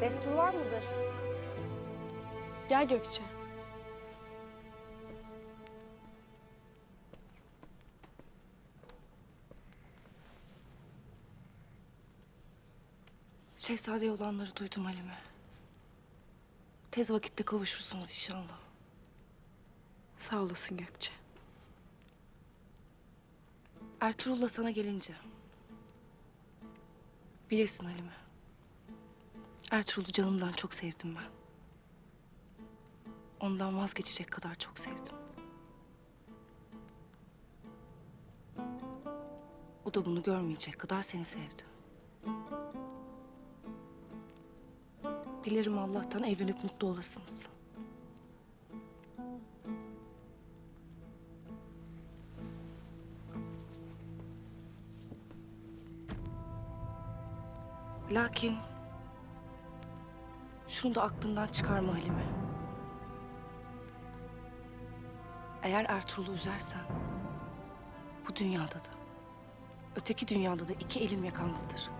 Destur var mıdır? Gel Gökçe. Şehzadeye olanları duydum Halime. Tez vakitte kavuşursunuz inşallah. Sağ olasın Gökçe. Ertuğrul'la sana gelince. Bilirsin Halime. Ertuğrul'u canımdan çok sevdim ben. Ondan vazgeçecek kadar çok sevdim. O da bunu görmeyecek kadar seni sevdi. Dilerim Allah'tan evlenip mutlu olasınız. Lakin şunu da aklından çıkarma Halime. Eğer Ertuğrul'u üzersen bu dünyada da öteki dünyada da iki elim yakandadır.